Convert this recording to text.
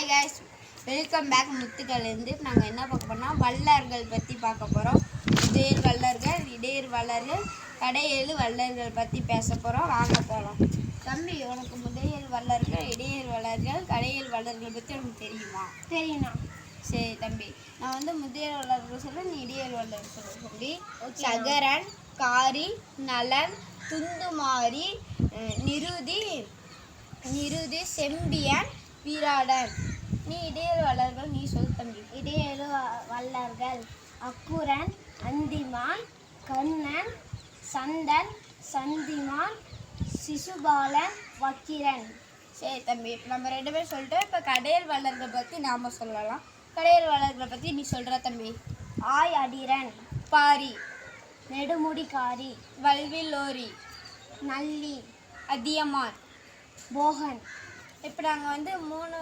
Hi guys. Welcome back முத்துக்கலேருந்து நாங்கள் என்ன பார்க்க போறோம்னா வள்ளர்கள் பற்றி பார்க்க போகிறோம் இடையர் வள்ளர்கள் இடையர் வள்ளர்கள் கடையேழு வள்ளர்கள் பற்றி பேச போகிறோம் வாங்க போகலாம் தம்பி உனக்கு முதையல் வள்ளர்கள் இடையர் வள்ளர்கள் கடையல் வள்ளர்கள் பற்றி உனக்கு தெரியுமா? தெரியுண்ணா சரி தம்பி. நான் வந்து முதியல் வள்ளர்கள் சொல்ல நீ இடையர் வள்ளர்கள் சொல்ல தம்பி. சகரன் காரி நலன் துந்துமாரி நிருதி நிருதி செம்பியன் வீராடன். நீ இடையர் வள்ளர்கள் நீ சொல் தம்பி. இடையேழு வ- வள்ளர்கள் அக்குரன் அந்திமான் கண்ணன் சந்தன் சந்திமான் சிசுபாலன் வக்கிரன். சரி தம்பி இப்ப நம்ம ரெண்டு பேரும் சொல்லிட்டோம். இப்போ கடையல் வள்ளர்கள் பற்றி நாம சொல்லலாம். கடையல் வள்ளர்களை பற்றி நீ சொல்கிற தம்பி. ஆய் அடிரன். பாரி. நெடுமுடிக்காரி. வல்வில்லோரி. நல்லி. அதியமான். போகன் இப்போ நாங்கள் வந்து மூணு